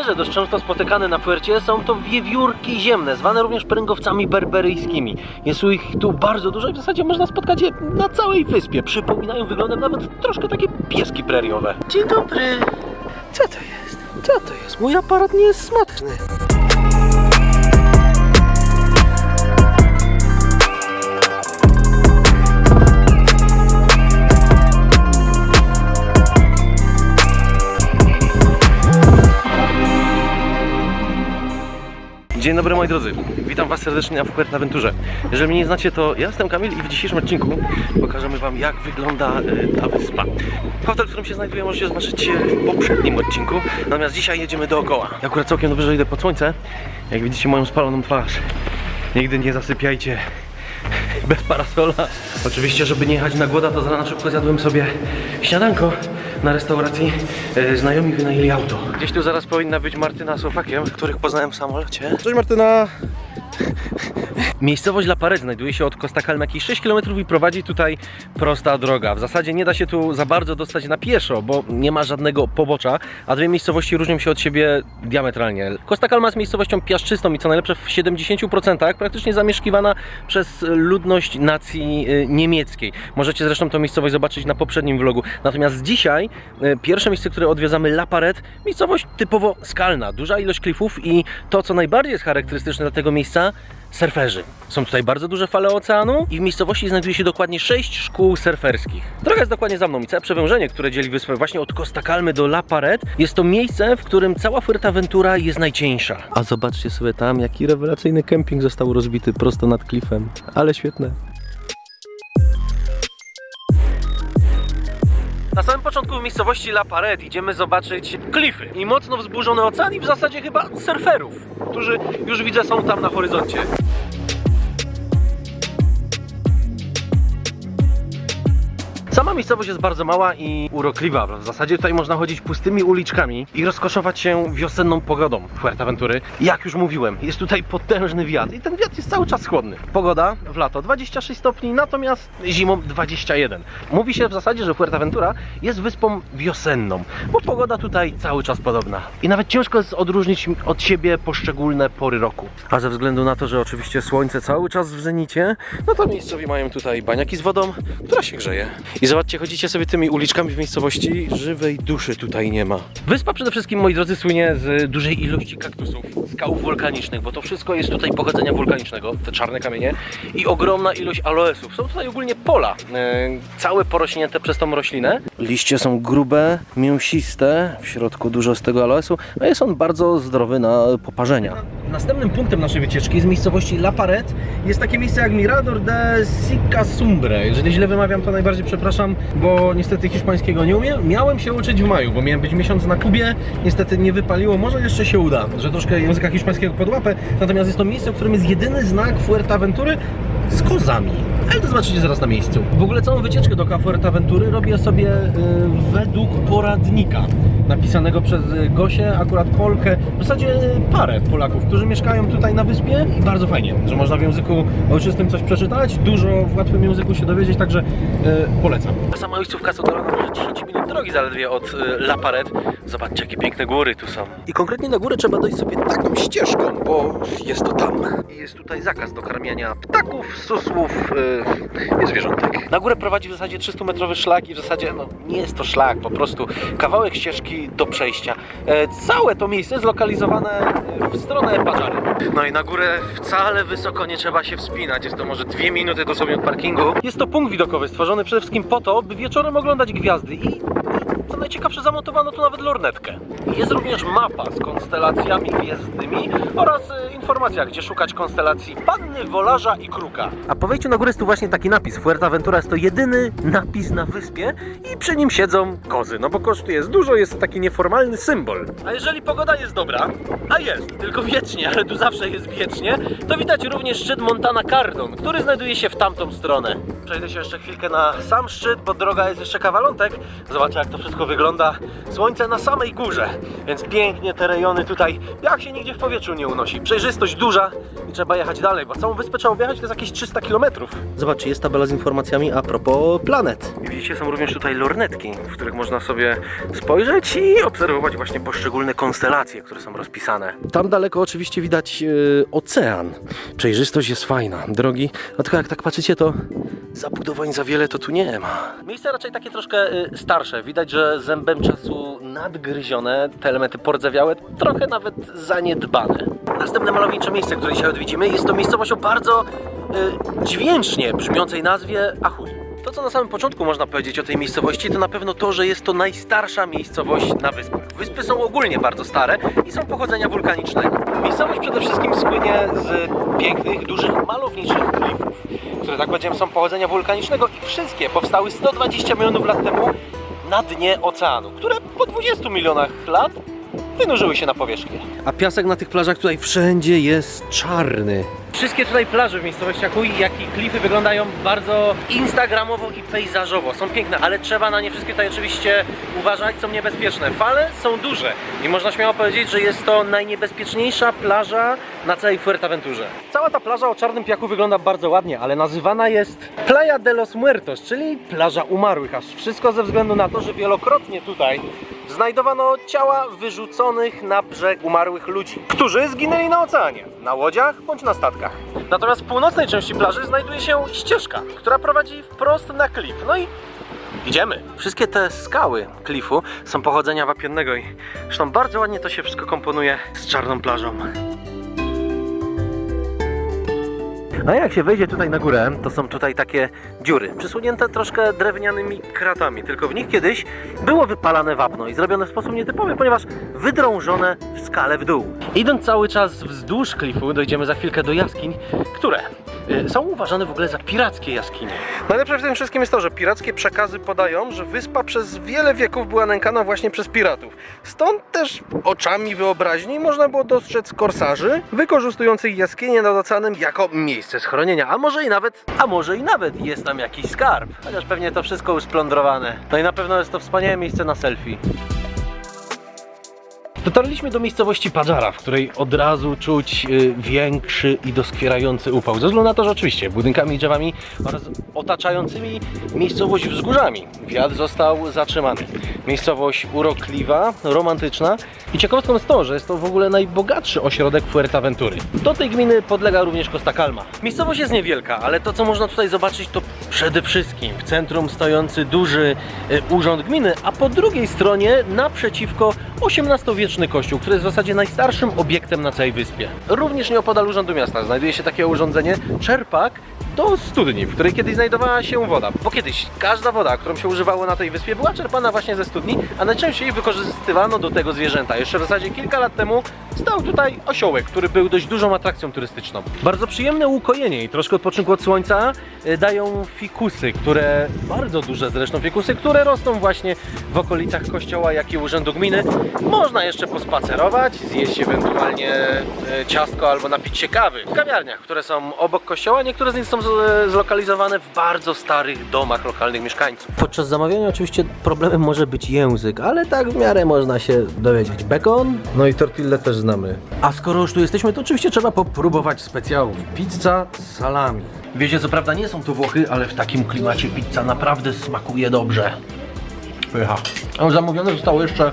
zwierzę dość często spotykane na Fuercie są to wiewiórki ziemne, zwane również pręgowcami berberyjskimi. Jest u ich tu bardzo dużo i w zasadzie można spotkać je na całej wyspie. Przypominają wyglądem nawet troszkę takie pieski preriowe. Dzień dobry. Co to jest? Co to jest? Mój aparat nie jest smaczny. Dzień dobry moi drodzy, witam Was serdecznie na Fuerteventurze. Jeżeli mnie nie znacie, to ja jestem Kamil i w dzisiejszym odcinku pokażemy Wam jak wygląda y, ta wyspa. Hotel, w którym się znajduję możecie zobaczyć y, w poprzednim odcinku, natomiast dzisiaj jedziemy dookoła. Ja akurat całkiem dobrze idę pod słońce, jak widzicie moją spaloną twarz. Nigdy nie zasypiajcie bez parasola. Oczywiście, żeby nie jechać na głoda, to z rana szybko zjadłem sobie śniadanko na restauracji. E, Znajomi wynajęli auto. Gdzieś tu zaraz powinna być Martyna z chłopakiem, których poznałem w samolocie. Cześć Martyna! Miejscowość La Pared znajduje się od Costa Calma jakieś 6 km i prowadzi tutaj prosta droga. W zasadzie nie da się tu za bardzo dostać na pieszo, bo nie ma żadnego pobocza, a dwie miejscowości różnią się od siebie diametralnie. Costa Calma jest miejscowością piaszczystą i co najlepsze w 70% praktycznie zamieszkiwana przez ludność nacji y, niemieckiej. Możecie zresztą tę miejscowość zobaczyć na poprzednim vlogu. Natomiast dzisiaj y, pierwsze miejsce, które odwiedzamy La Pared, miejscowość typowo skalna, duża ilość klifów i to, co najbardziej jest charakterystyczne dla tego miejsca, surferzy. Są tutaj bardzo duże fale oceanu i w miejscowości znajduje się dokładnie 6 szkół surferskich. Droga jest dokładnie za mną i całe przewężenie, które dzieli wyspę właśnie od Costa Calmy do La Pared, jest to miejsce, w którym cała Fuerteventura jest najcieńsza. A zobaczcie sobie tam, jaki rewelacyjny kemping został rozbity prosto nad klifem. Ale świetne. Na samym początku w miejscowości La Pared idziemy zobaczyć klify i mocno wzburzony ocean i w zasadzie chyba surferów, którzy już widzę są tam na horyzoncie. Sama miejscowość jest bardzo mała i urokliwa. W zasadzie tutaj można chodzić pustymi uliczkami i rozkoszować się wiosenną pogodą Fuerteventury. Jak już mówiłem, jest tutaj potężny wiatr i ten wiatr jest cały czas chłodny. Pogoda w lato 26 stopni, natomiast zimą 21. Mówi się w zasadzie, że Fuerteventura jest wyspą wiosenną, bo pogoda tutaj cały czas podobna. I nawet ciężko jest odróżnić od siebie poszczególne pory roku. A ze względu na to, że oczywiście słońce cały czas w zenicie, no to miejscowi mają tutaj baniaki z wodą, która się grzeje. I zobaczcie, chodzicie sobie tymi uliczkami w miejscowości, żywej duszy tutaj nie ma. Wyspa przede wszystkim, moi drodzy, słynie z dużej ilości kaktusów, skał wulkanicznych, bo to wszystko jest tutaj pochodzenia wulkanicznego, te czarne kamienie i ogromna ilość aloesów. Są tutaj ogólnie pola, e, całe porośnięte przez tą roślinę. Liście są grube, mięsiste, w środku dużo z tego aloesu, a jest on bardzo zdrowy na poparzenia. Następnym punktem naszej wycieczki z miejscowości La Pared jest takie miejsce jak Mirador de Sicasumbre. Jeżeli źle wymawiam, to najbardziej przepraszam, bo niestety hiszpańskiego nie umiem. Miałem się uczyć w maju, bo miałem być miesiąc na Kubie. Niestety nie wypaliło. Może jeszcze się uda, że troszkę języka hiszpańskiego podłapę. Natomiast jest to miejsce, w którym jest jedyny znak Fuerteventury z kozami. Ale to zobaczycie zaraz na miejscu. W ogóle całą wycieczkę do Fuerteventury robię sobie y, według poradnika napisanego przez y, Gosię, akurat Polkę, w zasadzie y, parę Polaków, którzy mieszkają tutaj na wyspie i bardzo fajnie, że można w języku ojczystym coś przeczytać, dużo w łatwym języku się dowiedzieć, także y, polecam. Sama miejscówka co droga może 10 minut drogi zaledwie od y, La Pared. Zobaczcie jakie piękne góry tu są. I konkretnie na górę trzeba dojść sobie taką ścieżką, bo jest to tam. I jest tutaj zakaz do karmienia ptaków, susłów y, i zwierzątek. Na górę prowadzi w zasadzie 300-metrowy szlak i w zasadzie no, nie jest to szlak, po prostu kawałek ścieżki do przejścia. E, całe to miejsce jest zlokalizowane e, w stronę Pażary. No i na górę wcale wysoko nie trzeba się wspinać. Jest to może dwie minuty dosłownie od parkingu. Jest to punkt widokowy stworzony przede wszystkim po to, by wieczorem oglądać gwiazdy i co najciekawsze, zamontowano tu nawet lornetkę. Jest również mapa z konstelacjami gwiezdnymi oraz e, informacja, gdzie szukać konstelacji Panny, Wolarza i Kruka. A po wejściu na górę jest tu właśnie taki napis. Fuerteventura jest to jedyny napis na wyspie i przy nim siedzą kozy. No bo koz tu jest dużo, jest to taki nieformalny symbol. A jeżeli pogoda jest dobra, a jest, tylko wiecznie, ale tu zawsze jest wiecznie, to widać również szczyt Montana Cardon, który znajduje się w tamtą stronę. Przejdę się jeszcze chwilkę na sam szczyt, bo droga jest jeszcze kawalątek. Zobaczę jak to wszystko wygląda. Słońce na samej górze, więc pięknie te rejony tutaj, jak się nigdzie w powietrzu nie unosi. Przejrzystość duża i trzeba jechać dalej, bo całą wyspę trzeba objechać, to jest jakieś 300 km. Zobaczcie, jest tabela z informacjami a propos planet. I widzicie, są również tutaj lornetki, w których można sobie spojrzeć i obserwować właśnie poszczególne konstelacje, które są rozpisane. Tam daleko oczywiście widać e, ocean. Przejrzystość jest fajna. Drogi, no tylko jak tak patrzycie, to zabudowań za wiele to tu nie ma. Miejsce raczej takie troszkę y, starsze. Widać, że zębem czasu nadgryzione, te elementy pordzewiałe, trochę nawet zaniedbane. Następne malownicze miejsce, które dzisiaj odwiedzimy, jest to miejscowość o bardzo y, dźwięcznie brzmiącej nazwie Achuj. To, co na samym początku można powiedzieć o tej miejscowości, to na pewno to, że jest to najstarsza miejscowość na wyspach. Wyspy są ogólnie bardzo stare i są pochodzenia wulkanicznego. Miejscowość przede wszystkim słynie z pięknych, dużych, malowniczych klifów, które, tak powiedziałem, są pochodzenia wulkanicznego i wszystkie powstały 120 milionów lat temu na dnie oceanu, które po 20 milionach lat wynurzyły się na powierzchnię. A piasek na tych plażach tutaj wszędzie jest czarny. Wszystkie tutaj plaże w miejscowości Akuj, jak i klify wyglądają bardzo instagramowo i pejzażowo. Są piękne, ale trzeba na nie wszystkie tutaj oczywiście uważać, są niebezpieczne. Fale są duże i można śmiało powiedzieć, że jest to najniebezpieczniejsza plaża na całej Fuerteventurze. Cała ta plaża o czarnym piachu wygląda bardzo ładnie, ale nazywana jest Playa de los Muertos, czyli plaża umarłych. Aż wszystko ze względu na to, że wielokrotnie tutaj znajdowano ciała wyrzuconych na brzeg umarłych ludzi, którzy zginęli na oceanie, na łodziach bądź na statkach. Natomiast w północnej części plaży znajduje się ścieżka, która prowadzi wprost na klif. No i idziemy. Wszystkie te skały klifu są pochodzenia wapiennego i zresztą bardzo ładnie to się wszystko komponuje z czarną plażą. A jak się wejdzie tutaj na górę, to są tutaj takie dziury, przysunięte troszkę drewnianymi kratami, tylko w nich kiedyś było wypalane wapno i zrobione w sposób nietypowy, ponieważ wydrążone w skale w dół. Idąc cały czas wzdłuż klifu, dojdziemy za chwilkę do jaskiń, które są uważane w ogóle za pirackie jaskinie. Najlepsze w tym wszystkim jest to, że pirackie przekazy podają, że wyspa przez wiele wieków była nękana właśnie przez piratów. Stąd też oczami wyobraźni można było dostrzec korsarzy wykorzystujących jaskinie nad oceanem jako miejsce schronienia. A może i nawet, a może i nawet jest tam jakiś skarb. Chociaż pewnie to wszystko już splądrowane. No i na pewno jest to wspaniałe miejsce na selfie. Dotarliśmy do miejscowości Padżara, w której od razu czuć y, większy i doskwierający upał. Ze względu na to, że oczywiście budynkami i drzewami oraz otaczającymi miejscowość wzgórzami wiatr został zatrzymany. Miejscowość urokliwa, romantyczna i ciekawostką jest to, że jest to w ogóle najbogatszy ośrodek Fuerteventury. Do tej gminy podlega również Costa Calma. Miejscowość jest niewielka, ale to co można tutaj zobaczyć to przede wszystkim w centrum stojący duży y, urząd gminy, a po drugiej stronie naprzeciwko XVIII-wieczny kościół, który jest w zasadzie najstarszym obiektem na całej wyspie. Również nieopodal urzędu miasta znajduje się takie urządzenie, czerpak do studni, w której kiedyś znajdowała się woda. Bo kiedyś każda woda, którą się używało na tej wyspie, była czerpana właśnie ze studni, a najczęściej wykorzystywano do tego zwierzęta. Jeszcze w zasadzie kilka lat temu stał tutaj osiołek, który był dość dużą atrakcją turystyczną. Bardzo przyjemne ukojenie i troszkę odpoczynku od słońca y, dają fikusy, które, bardzo duże zresztą fikusy, które rosną właśnie w okolicach kościoła, jak i urzędu gminy. Można jeszcze pospacerować, zjeść ewentualnie y, ciastko albo napić się kawy w kawiarniach, które są obok kościoła. Niektóre z nich są zlokalizowane w bardzo starych domach lokalnych mieszkańców. Podczas zamawiania oczywiście problemem może być język, ale tak w miarę można się dowiedzieć. Bekon, no i tortillę też znamy. A skoro już tu jesteśmy, to oczywiście trzeba popróbować specjału. Pizza z salami. Wiecie, co prawda nie są to Włochy, ale w takim klimacie pizza naprawdę smakuje dobrze. Pycha. A zamówione zostało jeszcze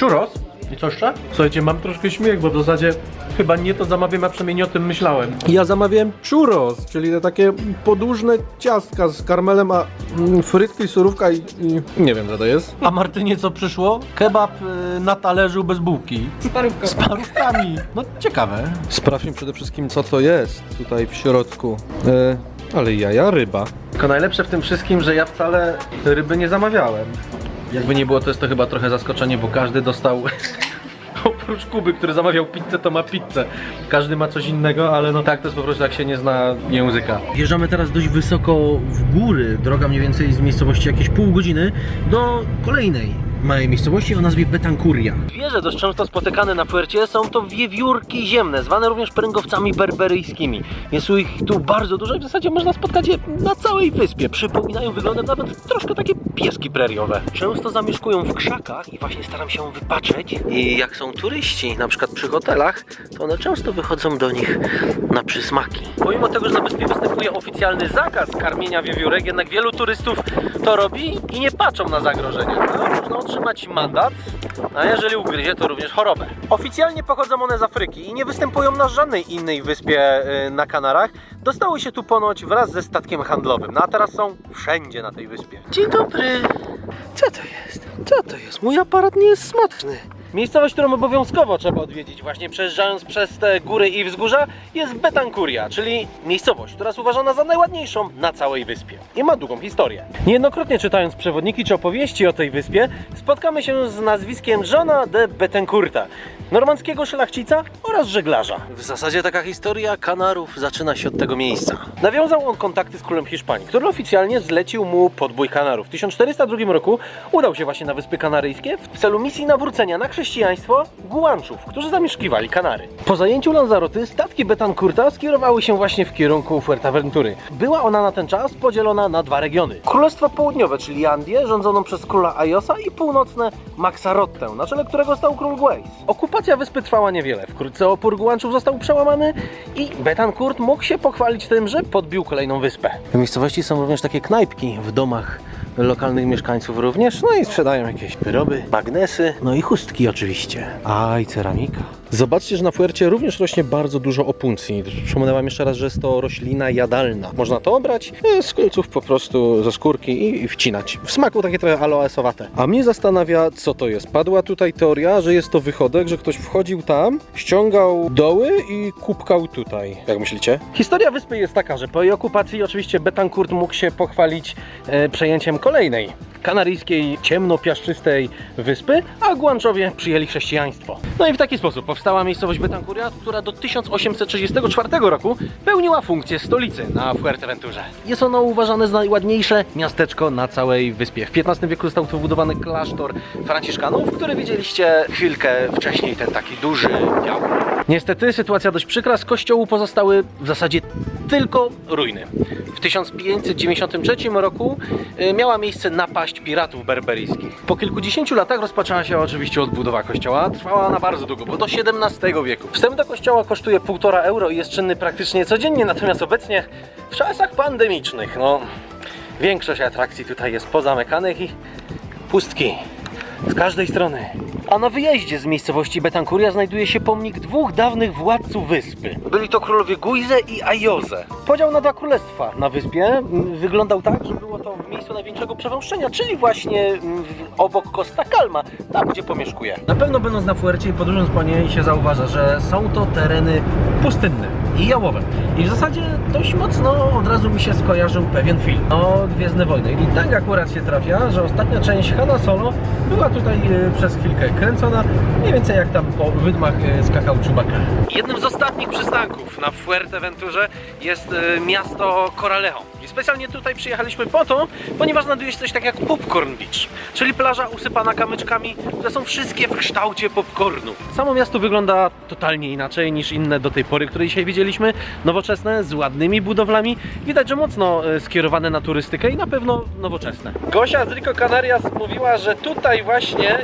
churros. I co jeszcze? Słuchajcie, mam troszkę śmiech, bo w zasadzie chyba nie to zamawiam, a przynajmniej nie o tym myślałem. Ja zamawiałem churros, czyli te takie podłużne ciastka z karmelem, a mm, frytki, surówka i, i nie wiem co to jest. A Martynie co przyszło? Kebab y, na talerzu bez bułki. Z parówkami. Z parówkami. No ciekawe. Sprawdźmy przede wszystkim co to jest tutaj w środku. E, ale jaja, ryba. Tylko najlepsze w tym wszystkim, że ja wcale ryby nie zamawiałem. Jakby nie było, to jest to chyba trochę zaskoczenie, bo każdy dostał. Oprócz Kuby, który zamawiał pizzę, to ma pizzę. Każdy ma coś innego, ale no tak to jest po prostu jak się nie zna języka. Wjeżdżamy teraz dość wysoko w góry, droga mniej więcej z miejscowości jakieś pół godziny, do kolejnej małej miejscowości o nazwie Betancuria. Zwierzę dość często spotykane na Fuercie są to wiewiórki ziemne, zwane również pręgowcami berberyjskimi. Jest ich tu bardzo dużo i w zasadzie można spotkać je na całej wyspie. Przypominają wyglądem nawet troszkę takie pieski preriowe. Często zamieszkują w krzakach i właśnie staram się wypatrzeć. I jak są turyści, na przykład przy hotelach, to one często wychodzą do nich na przysmaki. Pomimo tego, że na wyspie występuje oficjalny zakaz karmienia wiewiórek, jednak wielu turystów to robi i nie patrzą na zagrożenia. No, można otrzymać mandat, a jeżeli ugryzie, to również chorobę. Oficjalnie pochodzą one z Afryki i nie występują na żadnej innej wyspie y, na Kanarach. Dostały się tu ponoć wraz ze statkiem handlowym, no a teraz są wszędzie na tej wyspie. Dzień dobry. Co to jest? Co to jest? Mój aparat nie jest smaczny. Miejscowość, którą obowiązkowo trzeba odwiedzić, właśnie przejeżdżając przez te góry i wzgórza, jest Betancuria, czyli miejscowość, która jest uważana za najładniejszą na całej wyspie. I ma długą historię. Niejednokrotnie czytając przewodniki czy opowieści o tej wyspie, spotkamy się z nazwiskiem Johna de Betancourta, normandzkiego szlachcica oraz żeglarza. W zasadzie taka historia Kanarów zaczyna się od tego miejsca. Nawiązał on kontakty z królem Hiszpanii, który oficjalnie zlecił mu podbój Kanarów. W 1402 roku udał się właśnie na Wyspy Kanaryjskie w celu misji nawrócenia na chrześcijaństwo Gułanczów, którzy zamieszkiwali Kanary. Po zajęciu Lanzaroty statki Betancourta skierowały się właśnie w kierunku Fuerteventury. Była ona na ten czas podzielona na dwa regiony. Królestwo Południowe, czyli Andię, rządzoną przez króla Ayosa i północne Maxarottę, na czele którego stał król Gueis. Okupacja wyspy trwała niewiele. Wkrótce opór Gułanczów został przełamany i Betancourt mógł się pochwalić tym, że podbił kolejną wyspę. W miejscowości są również takie knajpki w domach lokalnych mieszkańców również, no i sprzedają jakieś wyroby, magnesy, no i chustki oczywiście. A i ceramika. Zobaczcie, że na Fuercie również rośnie bardzo dużo opuncji. Przypomnę wam jeszcze raz, że jest to roślina jadalna. Można to obrać e, z końców po prostu ze skórki i, wcinać. W smaku takie trochę aloesowate. A mnie zastanawia, co to jest. Padła tutaj teoria, że jest to wychodek, że ktoś wchodził tam, ściągał doły i kupkał tutaj. Jak myślicie? Historia wyspy jest taka, że po jej okupacji oczywiście Betancourt mógł się pochwalić e, przejęciem kolejnej kanaryjskiej, ciemnopiaszczystej wyspy, a Guanczowie przyjęli chrześcijaństwo. No i w taki sposób powstała miejscowość Betancuria, która do 1834 roku pełniła funkcję stolicy na Fuerteventurze. Jest ono uważane za najładniejsze miasteczko na całej wyspie. W XV wieku został tu wybudowany klasztor franciszkanów, który widzieliście chwilkę wcześniej, ten taki duży, biały. Niestety sytuacja dość przykra, z kościołu pozostały w zasadzie tylko ruiny. W 1593 roku y, miała miejsce napaść piratów berberyjskich. Po kilkudziesięciu latach rozpoczęła się oczywiście odbudowa kościoła. Trwała ona bardzo długo, bo do XVII wieku. Wstęp do kościoła kosztuje 1,5 euro i jest czynny praktycznie codziennie, natomiast obecnie w czasach pandemicznych, no, większość atrakcji tutaj jest pozamykanych i pustki z każdej strony. A na wyjeździe z miejscowości Betancuria znajduje się pomnik dwóch dawnych władców wyspy. Byli to królowie Guize i Ajoze. Podział na dwa królestwa na wyspie mm, wyglądał tak, że było to w miejscu największego przewąszczenia, czyli właśnie mm, obok Costa Calma, tam gdzie pomieszkuje. Na pewno będąc na Fuercie i podróżując po niej się zauważa, że są to tereny pustynne i jałowe. I w zasadzie dość mocno od razu mi się skojarzył pewien film, no Gwiezdne Wojny. I tak akurat się trafia, że ostatnia część Hanna Solo była tutaj e, przez chwilkę kręcona, mniej więcej jak tam po wydmach e, skakał Chewbacca. Jednym z ostatnich przystanków na Fuerteventurze jest e, miasto Coralejo. I specjalnie tutaj przyjechaliśmy po to, ponieważ znajduje się coś tak jak Popcorn Beach, czyli plaża usypana kamyczkami, które są wszystkie w kształcie popcornu. Samo miasto wygląda totalnie inaczej niż inne do tej pory, które dzisiaj widzieliśmy. Nowoczesne, z ładnymi budowlami. Widać, że mocno e, skierowane na turystykę i na pewno nowoczesne. Gosia z Rico Canarias mówiła, że tutaj właśnie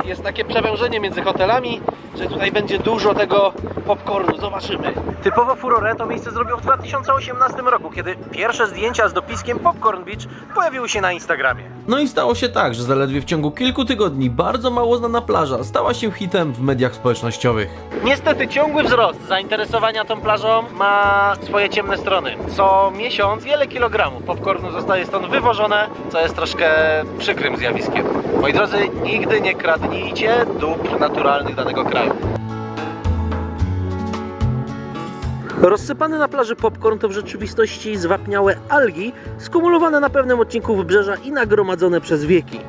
jest takie przewężenie między hotelami, że tutaj będzie dużo tego popcornu. Zobaczymy. Typowo furorę to miejsce zrobił w 2018 roku, kiedy pierwsze zdjęcia z dopiskiem Popcorn Beach pojawiły się na Instagramie. No i stało się tak, że zaledwie w ciągu kilku tygodni bardzo mało znana plaża stała się hitem w mediach społecznościowych. Niestety ciągły wzrost zainteresowania tą plażą ma swoje ciemne strony. Co miesiąc wiele kilogramów popcornu zostaje stąd wywożone, co jest troszkę przykrym zjawiskiem. Moi drodzy, nigdy nie kradnijcie dóbr naturalnych danego kraju. Rozsypany na plaży popcorn to w rzeczywistości zwapniałe algi, skumulowane na pewnym odcinku wybrzeża i nagromadzone przez wieki.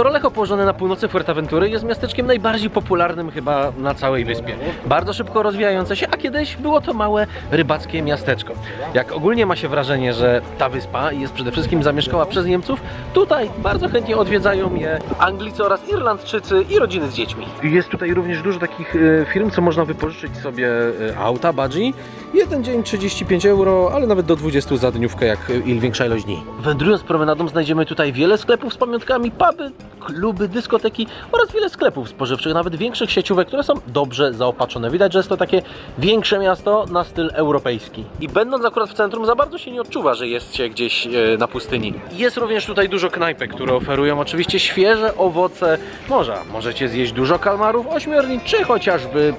Corolejo położone na północy Fuerteventury jest miasteczkiem najbardziej popularnym chyba na całej wyspie. Bardzo szybko rozwijające się, a kiedyś było to małe rybackie miasteczko. Jak ogólnie ma się wrażenie, że ta wyspa jest przede wszystkim zamieszkała przez Niemców, tutaj bardzo chętnie odwiedzają je Anglicy oraz Irlandczycy i rodziny z dziećmi. Jest tutaj również dużo takich e, firm, co można wypożyczyć sobie e, auta, budgie. Jeden dzień 35 euro, ale nawet do 20 za dniówkę, jak il większa ilość dni. Wędrując promenadą znajdziemy tutaj wiele sklepów z pamiątkami, puby, kluby, dyskoteki oraz wiele sklepów spożywczych, nawet większych sieciówek, które są dobrze zaopatrzone. Widać, że jest to takie większe miasto na styl europejski. I będąc akurat w centrum za bardzo się nie odczuwa, że jest się gdzieś e, na pustyni. Jest również tutaj dużo knajpek, które oferują oczywiście świeże owoce morza. Możecie zjeść dużo kalmarów, ośmiornic czy chociażby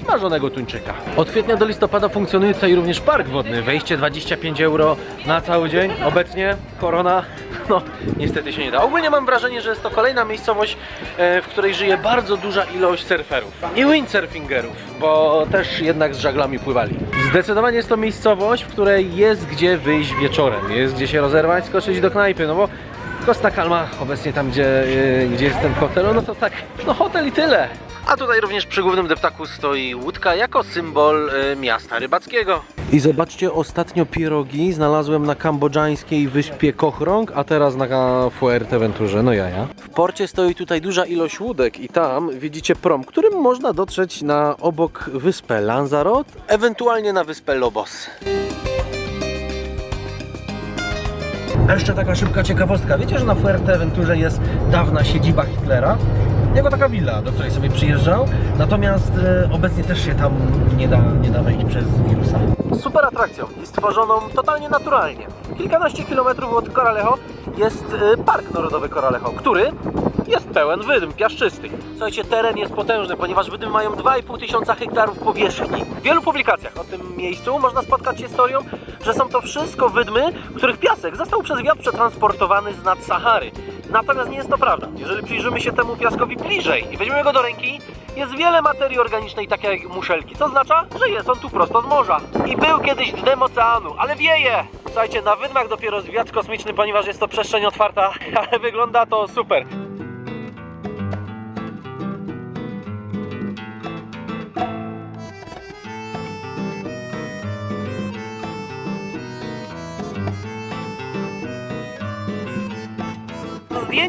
smażonego tuńczyka. Od kwietnia do listopada funkcjonuje tutaj również park wodny. Wejście 25 euro na cały dzień. Obecnie korona, no niestety się nie da. Ogólnie mam wrażenie, że jest to kolejna miejscowość, e, w której żyje bardzo duża ilość surferów. I windsurfingerów, bo też jednak z żaglami pływali. Zdecydowanie jest to miejscowość, w której jest gdzie wyjść wieczorem. Jest gdzie się rozerwać, skoczyć do knajpy, no bo Costa Calma, obecnie tam, gdzie, yy, gdzie jestem w hotelu, no to tak, no hotel i tyle. A tutaj również przy głównym deptaku stoi łódka jako symbol yy, miasta rybackiego. I zobaczcie, ostatnio pierogi znalazłem na kambodżańskiej wyspie Kochrong, a teraz na Fuerteventurze, no jaja. W porcie stoi tutaj duża ilość łódek i tam widzicie prom, którym można dotrzeć na obok wyspę Lanzarote, ewentualnie na wyspę Lobos. A jeszcze taka szybka ciekawostka. Wiecie, że na Fuerteventurze jest dawna siedziba Hitlera? Jego taka willa, do której sobie przyjeżdżał. Natomiast e, obecnie też się tam nie da, nie da wejść przez wirusa. Super atrakcją i stworzoną totalnie naturalnie. Kilkanaście kilometrów od Coralejo jest e, Park Narodowy Coralejo, który jest pełen wydm piaszczystych. Słuchajcie, teren jest potężny, ponieważ wydmy mają 2,5 tysiąca hektarów powierzchni. W wielu publikacjach o tym miejscu można spotkać się z że są to wszystko wydmy, których piasek został przez wiatr przetransportowany z nad Sahary. Natomiast nie jest to prawda. Jeżeli przyjrzymy się temu piaskowi bliżej i weźmiemy go do ręki, jest wiele materii organicznej, takiej jak muszelki, co oznacza, że jest on tu prosto z morza. I był kiedyś dnem oceanu, ale wieje! Słuchajcie, na wydmach dopiero wiatr kosmiczny, ponieważ jest to przestrzeń otwarta, ale wygląda to super.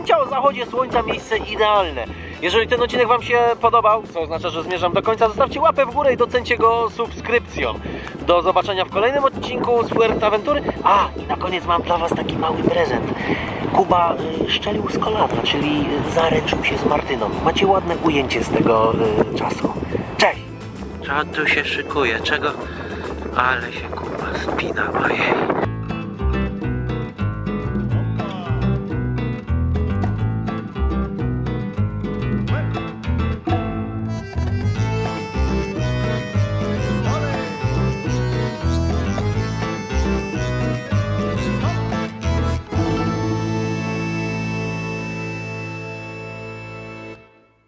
Zdjęcia o zachodzie słońca miejsce idealne. Jeżeli ten odcinek Wam się podobał, co oznacza, że zmierzam do końca, zostawcie łapę w górę i docencie go subskrypcją. Do zobaczenia w kolejnym odcinku z Fuerteventury. A, i na koniec mam dla Was taki mały prezent. Kuba y, szczelił z kolana, czyli zaręczył się z Martyną. Macie ładne ujęcie z tego y, czasu. Cześć! Co tu się szykuje? Czego? Ale się Kuba spina, ojej.